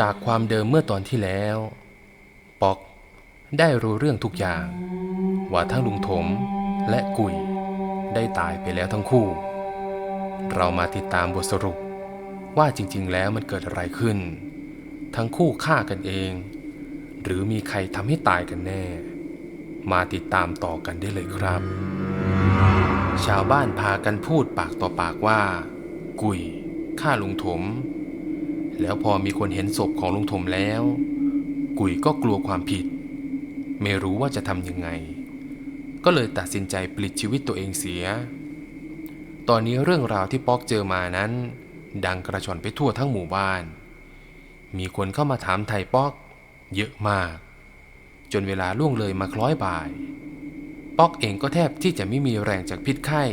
จากความเดิมเมื่อตอนที่แล้ว ป๊อกได้รู้เรื่องทุกอย่าง ว่าทั้งลุงถมและกุยได้ตายไปแล้วทั้งคู่ เรามาติดตามบทสรุปว่าจริง ๆ แล้วมันเกิดอะไรขึ้น ทั้งคู่ฆ่ากันเอง หรือมีใครทำให้ตายกันแน่ มาติดตามต่อกันได้เลยครับ ชาวบ้านพากันพูดปากต่อปากว่า กุยฆ่าลุงถม แล้วพอมีคนเห็นศพของลุงถมแล้ว กุยก็กลัวความผิด ไม่รู้ว่าจะทำยังไง ก็เลยตัดสินใจปลิดชีวิตตัวเองเสีย ตอนนี้เรื่องราวที่ป๊อกเจอมานั้น ดังกระชอนไปทั่วทั้งหมู่บ้าน มีคนเข้ามาถามไทยป๊อก เยอะมาก จนเวลาล่วงเลยมาคล้อยบ่าย ป๊อกเองก็แทบที่จะไม่มีแรงจากพิษไข้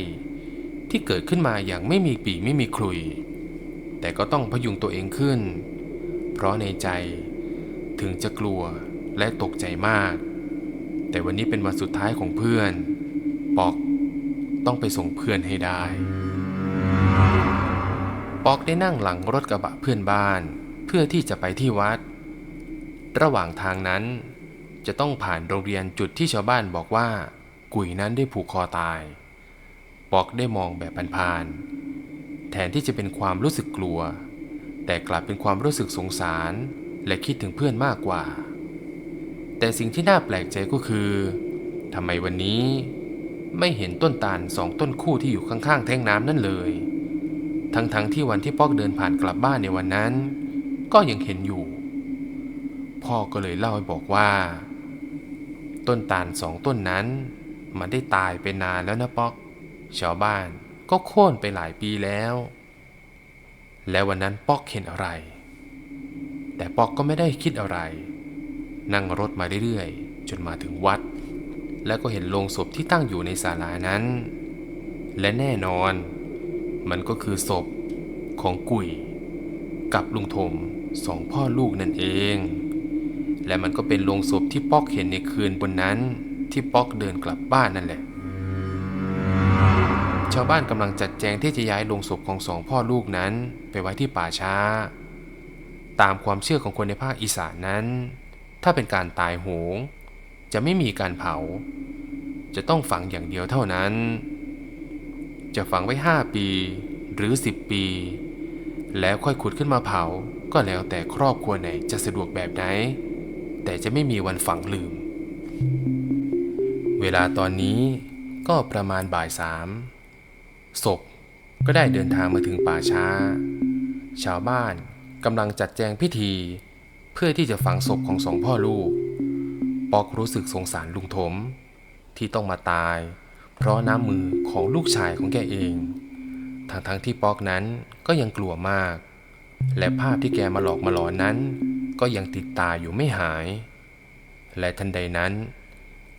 ที่เกิดขึ้นมาอย่างไม่มีปีไม่มีคลุย แต่ก็ต้องพยุงตัวเองขึ้น เพราะในใจถึงจะกลัวและตกใจมาก แต่วันนี้เป็นวันสุดท้ายของเพื่อน ปอกต้องไปส่งเพื่อนให้ได้ ปอกได้นั่งหลังรถกระบะเพื่อนบ้าน เพื่อที่จะไปที่วัด ระหว่างทางนั้น จะต้องผ่านโรงเรียนจุดที่ชาวบ้านบอกว่า กุยนั้นได้ผูกคอตาย ปอกได้มองแบบผ่านๆ แทนที่จะเป็นความรู้สึกกลัว แต่กลับเป็นความรู้สึกสงสาร และคิดถึงเพื่อนมากกว่า แต่สิ่งที่น่าแปลกใจก็คือทำไมวันนี้ไม่เห็นต้นตาลสองต้นคู่ที่อยู่ข้างๆแท่งน้ำนั่นเลย ทั้งๆทที่วันที่ป๊อกเดินผ่านกลับบ้านในวันนั้น ก็ยังเห็นอยู่ พ่อก็เลยเล่าให้บอกว่า ต้นตาลสองต้นนั้น มันได้ตายไปนานแล้วนะป๊อกชาวบ้าน ก็โค่นไปหลายปีแล้ว และวันนั้นป๊อกเห็นอะไร แต่ป๊อกก็ไม่ได้คิดอะไร นั่งรถมาเรื่อยๆ จนมาถึงวัด แล้วก็เห็นโลงศพที่ตั้งอยู่ในศาลานั้น และแน่นอน มันก็คือศพของกุยกับลุงถมสองพ่อลูกนั่นเอง และมันก็เป็นโลงศพที่ป๊อกเห็นในคืนบนนั้นที่ป๊อกเดินกลับบ้านนั่นแหละ ชาวบ้านกำลังจัดแจงที่จะย้ายลงศพของสองพ่อลูกนั้น ไปไว้ที่ป่าช้า ตามความเชื่อของคนในภาคอีสานนั้น ถ้าเป็นการตายโหง จะไม่มีการเผา จะต้องฝังอย่างเดียวเท่านั้น จะฝังไว้ 5 ปีหรือ 10 ปี แล้วค่อยขุดขึ้นมาเผา ก็แล้วแต่ครอบครัวไหนจะสะดวกแบบไหน แต่จะไม่มีวันฝังลืม เวลาตอนนี้ก็ประมาณบ่ายสาม ศพก็ได้เดินทางมาถึงป่าช้า ชาวบ้านกำลังจัดแจงพิธี เพื่อที่จะฝังศพของสองพ่อลูก ปอกรู้สึกสงสารลุงถม ที่ต้องมาตาย เพราะน้ำมือของลูกชายของแกเอง ทั้งทั้งๆที่ปอกนั้นก็ยังกลัวมาก และภาพที่แกมาหลอกมาหลอนนั้น ก็ยังติดตาอยู่ไม่หาย และทันใดนั้น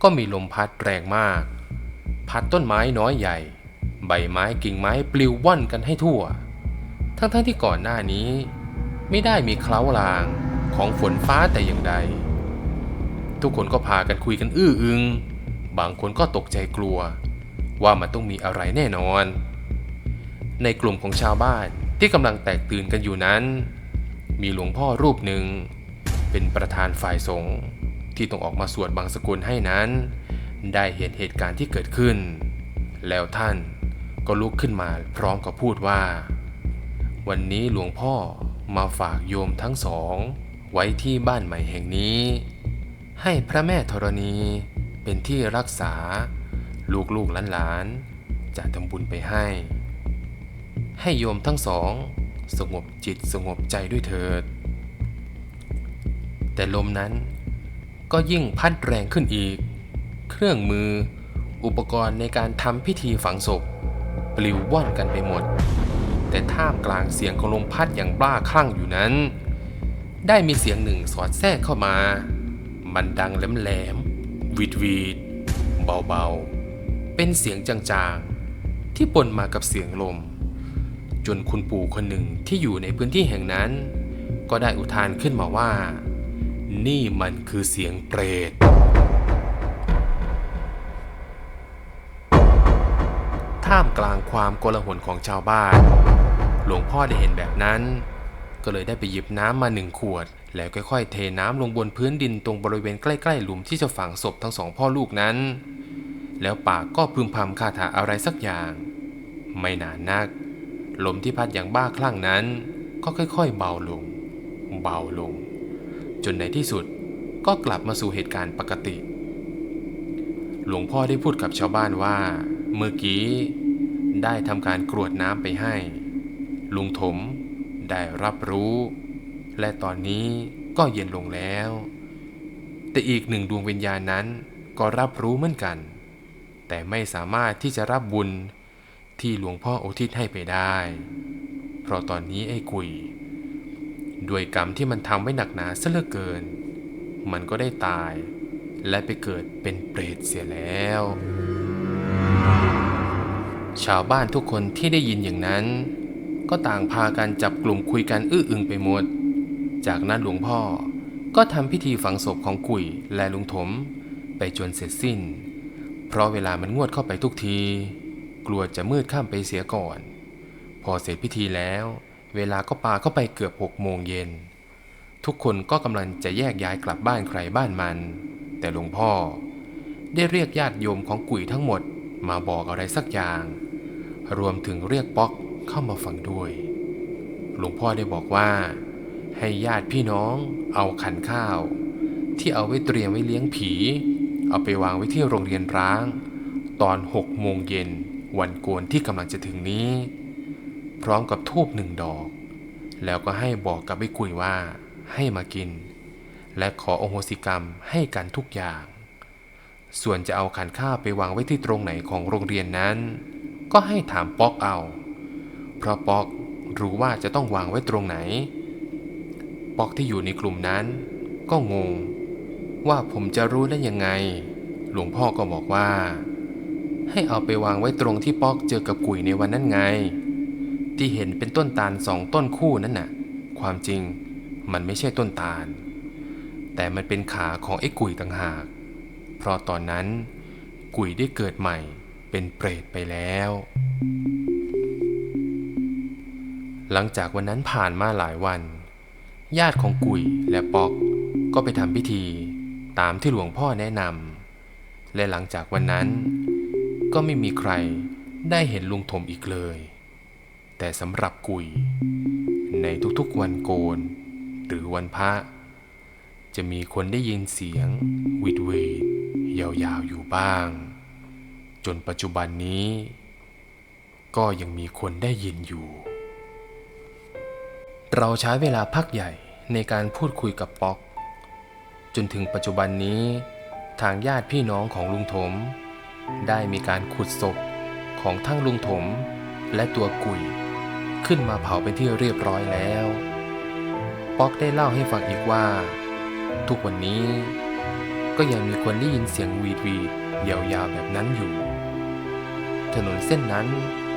ก็มีลมพัดแรงมาก พัดต้นไม้น้อยใหญ่ ใบไม้กิ่งไม้ปลิวว่อนกันให้ทั่ว ทั้งๆทที่ก่อนหน้านี้ ไม่ได้มีเคล้าลางของฝนฟ้าแต่อย่างใด ทุกคนก็พากันคุยกันอื้ออึง บางคนก็ตกใจกลัว ว่ามันต้องมีอะไรแน่นอน ในกลุ่มของชาวบ้านที่กำลังแตกตื่นกันอยู่นั้น มีหลวงพ่อรูปหนึ่ง เป็นประธานฝ่ายสงฆ์ที่ต้องออกมาสวดบางสกุลให้นั้น ได้เห็นเหตุการณ์ที่เกิดขึ้น แล้วท่าน ก็ลุกขึ้นมาพร้อมกับพูดว่า วันนี้หลวงพ่อมาฝากโยมทั้งสอง ไว้ที่บ้านใหม่แห่งนี้ ให้พระแม่ธรณีเป็นที่รักษา ลูกๆหลานๆจะทำบุญไปให้ ให้โยมทั้งสอง สงบจิตสงบใจด้วยเถิด แต่ลมนั้นก็ยิ่งพัดแรงขึ้นอีก เครื่องมืออุปกรณ์ในการทำพิธีฝังศพ ปลิวว่อนกันไปหมด แต่ท่ามกลางเสียงของลมพัดอย่างบ้าคลั่งอยู่นั้น ได้มีเสียงหนึ่งสอดแทรกเข้ามา มันดังแหลมๆวีดวีดเบาๆ เป็นเสียงจางๆ ที่ปนมากับเสียงลม จนคุณปู่คนหนึ่งที่อยู่ในพื้นที่แห่งนั้น ก็ได้อุทานขึ้นมาว่า นี่มันคือเสียงเปรต ท่ามกลางความโกลาหลของชาวบ้าน หลวงพ่อได้เห็นแบบนั้น ก็เลยได้ไปหยิบน้ำมาหนึ่งขวด แล้วค่อยๆ เทน้ำลงบนพื้นดินตรงบริเวณใกล้ๆ หลุมที่จะฝังศพทั้งสองพ่อลูกนั้น แล้วปากก็พึมพำคาถาอะไรสักอย่าง ไม่นานนัก ลมที่พัดอย่างบ้าคลั่งนั้น ก็ค่อยๆ เบาลง เบาลง จนในที่สุดก็กลับมาสู่เหตุการณ์ปกติ หลวงพ่อได้พูดกับชาวบ้านว่า เมื่อกี้ ได้ทำการกรวดน้ำไปให้ ลุงถมได้รับรู้ และตอนนี้ก็เย็นลงแล้ว แต่อีกหนึ่งดวงวิญญาณนั้นก็รับรู้เหมือนกัน แต่ไม่สามารถที่จะรับบุญที่หลวงพ่ออุทิศให้ไปได้ เพราะตอนนี้ไอ้กุยด้วยกรรมที่มันทำไว้หนักหนาซะเหลือเกิน มันก็ได้ตาย และไปเกิดเป็นเปรตเสียแล้ว ชาวบ้านทุกคนที่ได้ยินอย่างนั้น ก็ต่างพากันจับกลุ่มคุยกันอื้ออึงไปหมด จากนั้นหลวงพ่อก็ทำพิธีฝังศพของกุยและลุงถม ไปจนเสร็จสิ้น เพราะเวลามันงวดเข้าไปทุกที กลัวจะมืดข้ามไปเสียก่อน พอเสร็จพิธีแล้ว เวลาก็ปาเข้าไปเกือบหกโมงเย็น ทุกคนก็กำลังจะแยกย้ายกลับบ้านใครบ้านมัน แต่หลวงพ่อ ได้เรียกญาติโยมของกุยทั้งหมด มาบอกอะไรสักอย่าง รวมถึงเรียกป๊อกเข้ามาฟังด้วย หลวงพ่อได้บอกว่า ให้ญาติพี่น้องเอาขันข้าว ที่เอาไว้เตรียมไว้เลี้ยงผี เอาไปวางไว้ที่โรงเรียนร้าง ตอนหกโมงเย็นวันโกนที่กำลังจะถึงนี้ พร้อมกับทูบหนึ่งดอก แล้วก็ให้บอกกับไอ้กุยว่าให้มากิน และขอโอโหสิกรรมให้กันทุกอย่าง ส่วนจะเอาขันข้าวไปวางไว้ที่ตรงไหนของโรงเรียนนั้น ก็ให้ถามป๊อกเอา เพราะป๊อกรู้ว่าจะต้องวางไว้ตรงไหน ป๊อกที่อยู่ในกลุ่มนั้น ก็งง ว่าผมจะรู้ได้ยังไง หลวงพ่อก็บอกว่า ให้เอาไปวางไว้ตรงที่ป๊อกเจอกับกุยในวันนั้นไง ที่เห็นเป็นต้นตาลสองต้นคู่นั่นน่ะ ความจริงมันไม่ใช่ต้นตาล แต่มันเป็นขาของไอ้กุยต่างหาก เพราะตอนนั้น กุยได้เกิดใหม่เป็นเปรตไปแล้ว หลังจากวันนั้นผ่านมาหลายวัน ญาติของกุยและปอกก็ไปทำพิธีตามที่หลวงพ่อแนะนำและหลังจากวันนั้น ก็ไม่มีใครได้เห็นลุงถมอีกเลย แต่สำหรับกุย ในทุกๆวันโกน หรือวันพระจะมีคนได้ยินเสียงวิดเวด ยาวๆอยู่บ้าง จนปัจจุบันนี้ ก็ยังมีคนได้ยินอยู่ เราใช้เวลาพักใหญ่ในการพูดคุยกับป๊อก จนถึงปัจจุบันนี้ทางญาติพี่น้องของลุงถม ได้มีการขุดศพของทั้งลุงถมและตัวกุยขึ้นมาเผาเป็นที่เรียบร้อยแล้ว ป๊อกได้เล่าให้ฟังอีกว่า ทุกวันนี้ ก็ยังมีคนได้ยินเสียงวีดวีดยาวๆแบบนั้นอยู่ ถนนเส้นนั้น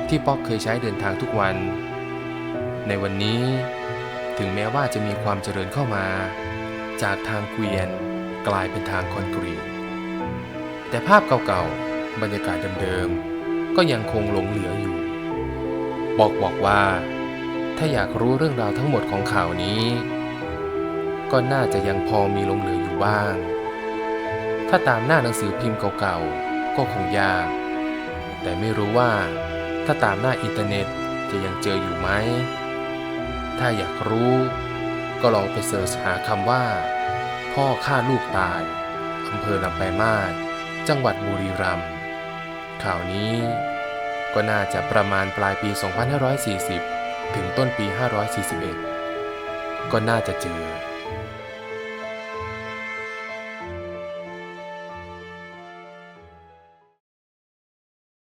ที่ป๊อกเคยใช้เดินทางทุกวัน ในวันนี้ถึงแม้ว่าจะมีความเจริญเข้ามา จากทางเกวียนกลายเป็นทางคอนกรีต แต่ภาพเก่าๆ บรรยากาศเดิมๆ ก็ยังคงหลงเหลืออยู่ บอกบอกว่า ถ้าอยากรู้เรื่องราวทั้งหมดของข่าวนี้ ก็น่าจะยังพอมีหลงเหลืออยู่บ้าง ถ้าตามหน้าหนังสือพิมพ์เก่าๆ ก็คงยาก แต่ไม่รู้ว่า ถ้าตามหน้าอินเทอร์เน็ตจะยังเจออยู่ไหม ถ้าอยากรู้ ก็ลองไปเสิร์ชหาคำว่า พ่อฆ่าลูกตายอำเภอลำปลายมาศจังหวัดบุรีรัมย์ข่าวนี้ ก็น่าจะประมาณปลายปี 2540 ถึงต้นปี 541 ก็น่าจะเจอ